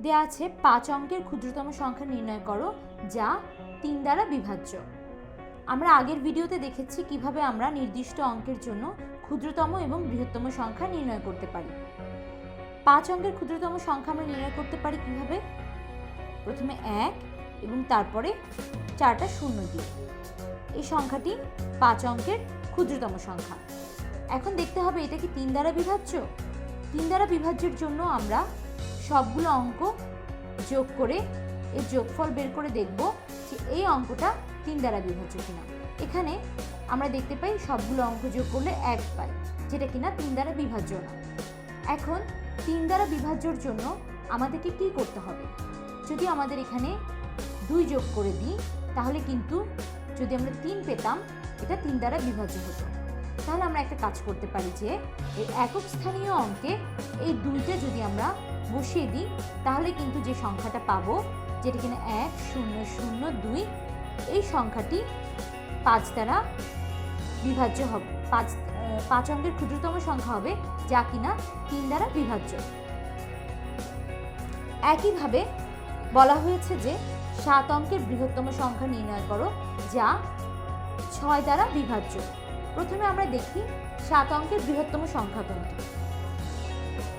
দেয়া আছে পাঁচ অঙ্কের ক্ষুদ্রতম সংখ্যা নির্ণয় করো, যা তিন দ্বারা বিভাজ্য। আমরা আগের ভিডিওতে দেখেছি কীভাবে আমরা নির্দিষ্ট অঙ্কের জন্য ক্ষুদ্রতম এবং বৃহত্তম সংখ্যা নির্ণয় করতে পারি। পাঁচ অঙ্কের ক্ষুদ্রতম সংখ্যা আমরা নির্ণয় করতে পারি কীভাবে? প্রথমে এক এবং তারপরে চারটা শূন্য দিয়ে। এই সংখ্যাটি পাঁচ অঙ্কের ক্ষুদ্রতম সংখ্যা। এখন দেখতে হবে এটা কি তিন দ্বারা বিভাজ্য? তিন দ্বারা বিভাজ্যের জন্য আমরা সবগুলো অঙ্ক যোগ করে, এর যোগফল বের করে দেখব যে এই অঙ্কটা তিন দ্বারা বিভাজ্য কিনা। এখানে আমরা দেখতে পাই সবগুলো অঙ্ক যোগ করলে এক পাই, যেটা কিনা তিন দ্বারা বিভাজ্য না। এখন তিন দ্বারা বিভাজ্যর জন্য আমাদেরকে কি করতে হবে? যদি আমাদের এখানে দুই যোগ করে দিই, তাহলে কিন্তু যদি আমরা তিন পেতাম, এটা তিন দ্বারা বিভাজ্য হতো। তাহলে আমরা একটা কাজ করতে পারি যে, এই একক স্থানীয় অঙ্কে এই দুইটা যদি আমরা বসিয়ে দিই, তাহলে কিন্তু যে সংখ্যাটা পাবো, যেটা কিনা এক, শূন্য শূন্য, দুই, এই সংখ্যাটি পাঁচ দ্বারা বিভাজ্য হবে। পাঁচ পাঁচ অঙ্কের ক্ষুদ্রতম সংখ্যা হবে যা কিনা তিন দ্বারা বিভাজ্য। একইভাবে বলা হয়েছে যে, সাত অঙ্কের বৃহত্তম সংখ্যা নির্ণয় করো যা ছয় দ্বারা বিভাজ্য। প্রথমে আমরা দেখি সাত অঙ্কের বৃহত্তম সংখ্যা কোনটি?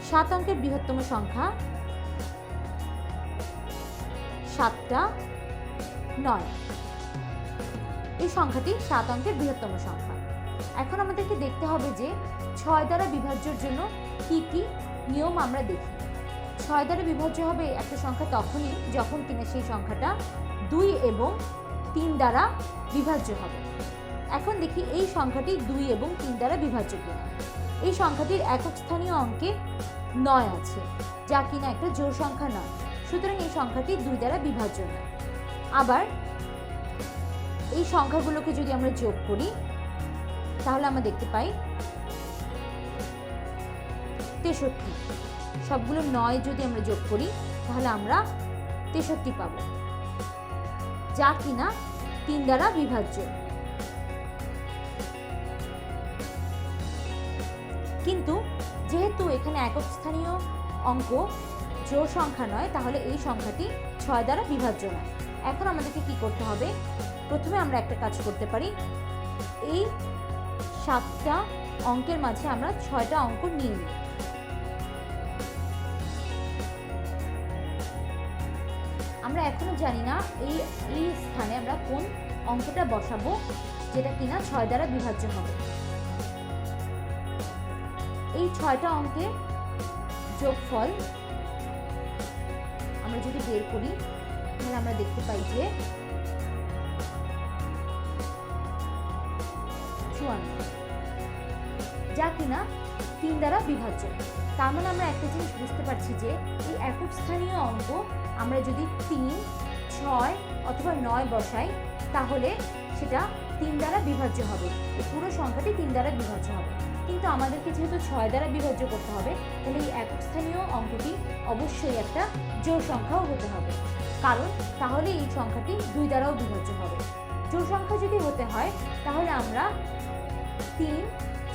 সাত অঙ্কের বৃহত্তম সংখ্যা সাতটা নয়। এই সংখ্যাটি সাত অঙ্কের বৃহত্তম সংখ্যা। এখন আমাদেরকে দেখতে হবে যে ছয় দ্বারা বিভাজ্যর জন্য কি কি নিয়ম আমরা দেখি। ছয় দ্বারা বিভাজ্য হবে একটা সংখ্যা তখনই যখন কিনা সেই সংখ্যাটা দুই এবং তিন দ্বারা বিভাজ্য হবে। এখন দেখি এই সংখ্যাটি দুই এবং তিন দ্বারা বিভাজ্য কিনা। এই সংখ্যাটির একক স্থানীয় অঙ্কে নয় আছে, যা কিনা একটা জোর সংখ্যা নয়। সুতরাং এই সংখ্যাটি দুই দ্বারা বিভাজ্য নয়। আবার এই সংখ্যাগুলোকে যদি আমরা যোগ করি, তাহলে আমরা দেখতে পাই তেষট্টি। সবগুলো নয় যদি আমরা যোগ করি, তাহলে আমরা তেষট্টি পাব, যা কিনা তিন দ্বারা বিভাজ্য। কিন্তু যেহেতু এখানে একক স্থানীয় অঙ্ক, জোড় সংখ্যা নয়, তাহলে এই সংখ্যাটি ছয় দ্বারা বিভাজ্য নয়। এখন আমাদেরকে কি করতে হবে? প্রথমে আমরা একটা কাজ করতে পারি। এই সাতটা অঙ্কের মাঝে আমরা ছয়টা অঙ্ক নিয়ে নিই। আমরা এখনও জানি না এই এই স্থানে আমরা কোন অঙ্কটা বসাবো, যেটা কিনা ছয় দ্বারা বিভাজ্য হবে। এই ছয়টা অঙ্কে যোগফল আমরা যদি বের করি, তাহলে আমরা দেখতে পাই যে চুয়ান্ন। যা কিনা তিন দ্বারা বিভাজ্য। তার মানে আমরা একটা জিনিস বুঝতে পারছি যে এই একক স্থানীয় অঙ্ক আমরা যদি তিন, ছয় অথবা নয় বসাই, তাহলে সেটা তিন দ্বারা বিভাজ্য হবে। পুরো সংখ্যাটি তিন দ্বারা বিভাজ্য হবে। কিন্তু আমাদেরকে যেহেতু ছয় দ্বারা বিভাজ্য করতে হবে, তাহলে এই একক স্থানীয় অঙ্কটি অবশ্যই একটা জোড় সংখ্যাও হতে হবে। কারণ তাহলে এই সংখ্যাটি দুই দ্বারাও বিভাজ্য হবে। জোড় সংখ্যা যদি হতে হয়, তাহলে আমরা তিন,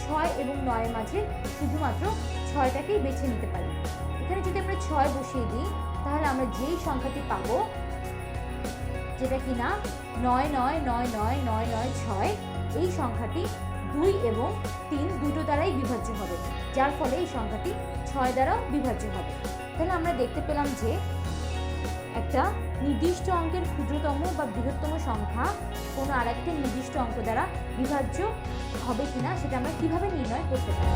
ছয় এবং নয়ের মাঝে শুধুমাত্র ছয়টাকেই বেছে নিতে পারি। এখানে যদি আমরা ছয় বসিয়ে দিই, তাহলে আমরা যেই সংখ্যাটি পাব, যেটা কিনা নয় নয় নয় নয় নয় নয়, ছয়, এই সংখ্যাটি দুই এবং তিন দুটো দ্বারাই বিভাজ্য হবে, যার ফলে এই সংখ্যাটি ছয় দ্বারাও বিভাজ্য হবে। তাহলে আমরা দেখতে পেলাম যে একটা নির্দিষ্ট অঙ্কের ক্ষুদ্রতম বা বৃহত্তম সংখ্যা কোনো আরেকটি নির্দিষ্ট অঙ্ক দ্বারা বিভাজ্য হবে কিনা, সেটা আমরা কীভাবে নির্ণয় করতে পারি?